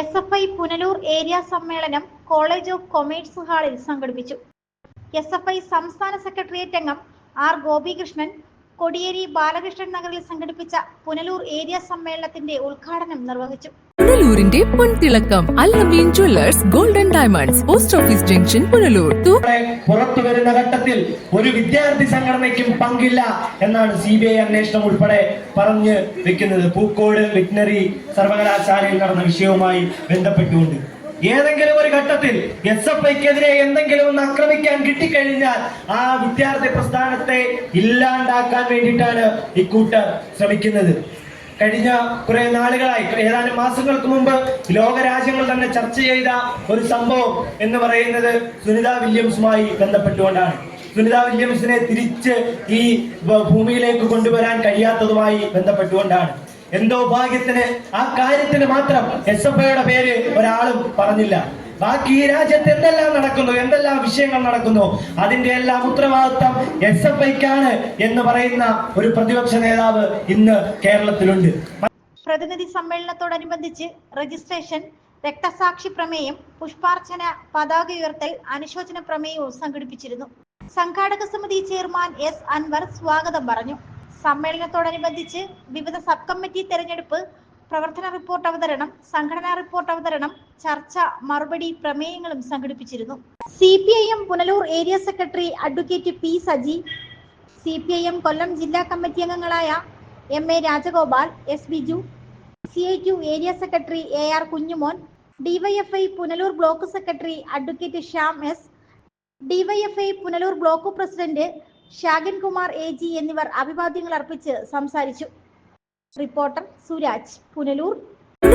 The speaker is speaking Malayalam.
S F I Punalur area സമ്മേളനം കോളേജ് ഓഫ് കൊമേഴ്സ് ഹാളിൽ സംഘടിപ്പിച്ചു. എസ് എഫ് ഐ സംസ്ഥാന സെക്രട്ടേറിയറ്റ് അംഗം ആർ ഗോപികൃഷ്ണൻ കൊടിയേരി ബാലകൃഷ്ണൻ നഗറിൽ സംഘടിപ്പിച്ച പുനലൂർ ഏരിയ സമ്മേളനത്തിന്റെ ഉദ്ഘാടനം നിർവഹിച്ചു. പുനലൂരിന്റെ പൊൻതിളക്കം Allameen jewellers golden diamonds post office junction Punalur. പുറത്തു വരുന്ന ഘട്ടത്തിൽ ഒരു വിദ്യാർത്ഥി സംഘടനയ്ക്കും പങ്കില്ല എന്നാണ് സി ബി ഐ അന്വേഷണം ഉൾപ്പെടെ പറഞ്ഞ് വെക്കുന്നത്. പൂക്കോട് വെറ്റിനറി സർവകലാശാലയിൽ നടന്ന വിഷയവുമായി ബന്ധപ്പെട്ടുകൊണ്ട്. ഏതെങ്കിലും ഒരു ഘട്ടത്തിൽ എസ് എഫ് ഐക്കെതിരെ എന്തെങ്കിലും ഒന്ന് ആക്രമിക്കാൻ കിട്ടിക്കഴിഞ്ഞാൽ ആ വിദ്യാർത്ഥി പ്രസ്ഥാനത്തെ ഇല്ലാണ്ടാക്കാൻ വേണ്ടിയിട്ടാണ് ഇക്കൂട്ടർ ശ്രമിക്കുന്നത്. കഴിഞ്ഞ കുറെ നാളുകളായി ഏതാനും മാസങ്ങൾക്ക് മുമ്പ് ലോകരാജ്യങ്ങൾ തന്നെ ചർച്ച ചെയ്ത ഒരു സംഭവം എന്ന് പറയുന്നത് സുനിത വില്യംസുമായി ബന്ധപ്പെട്ടുകൊണ്ടാണ്. സുനിത വില്യംസിനെ തിരിച്ച് ഈ ഭൂമിയിലേക്ക് കൊണ്ടുവരാൻ കഴിയാത്തതുമായി ബന്ധപ്പെട്ടുകൊണ്ടാണ്. എന്തോ ഭാഗ്യത്തിന് ആ കാര്യത്തിന് മാത്രം എസ് എഫ് ഐയുടെ പേര് ഒരാളും പറഞ്ഞില്ല. ബാക്കി ഈ രാജ്യത്ത് എന്തെല്ലാം നടക്കുന്നു എന്തെല്ലാം വിഷയങ്ങൾ നടക്കുന്നു അതിന്റെ എല്ലാം ഉത്തരവാദിത്വം എസ് എഫ് ഐക്കാണ് എന്ന് പറയുന്ന ഒരു പ്രതിപക്ഷ നേതാവ് ഇന്ന് കേരളത്തിലുണ്ട്. പ്രതിനിധി സമ്മേളനത്തോടനുബന്ധിച്ച് രജിസ്ട്രേഷൻ രക്തസാക്ഷി പ്രമേയം പുഷ്പാർച്ചന പതാക ഉയർത്തൽ അനുശോചന പ്രമേയവും സംഘടിപ്പിച്ചിരുന്നു. സംഘാടക സമിതി ചെയർമാൻ എസ് അൻവർ സ്വാഗതം പറഞ്ഞു. സമ്മേളനത്തോടനുബന്ധിച്ച് വിവിധ സബ് കമ്മിറ്റി തെരഞ്ഞെടുപ്പ് പ്രവർത്തന റിപ്പോർട്ട് അവതരണം സംഘടനാ റിപ്പോർട്ട് അവതരണം ചർച്ച മറുപടി പ്രമേയങ്ങളും സംഘടിപ്പിച്ചിരുന്നു. C P I M Punalur area secretary advocate P Saji C P I M Kollam ജില്ലാ കമ്മിറ്റി അംഗങ്ങളായ M A Rajagopal S Biju C I T area secretary A R Kunjumon DYFI Punalur block secretary advocate Shyam S DYFI Punalur block president Shagan Kumar A G എന്നിവർ അഭിവാദ്യങ്ങൾ അർപ്പിച്ച് സംസാരിച്ചു. റിപ്പോർട്ടർ സുരാജ് പുനലൂർ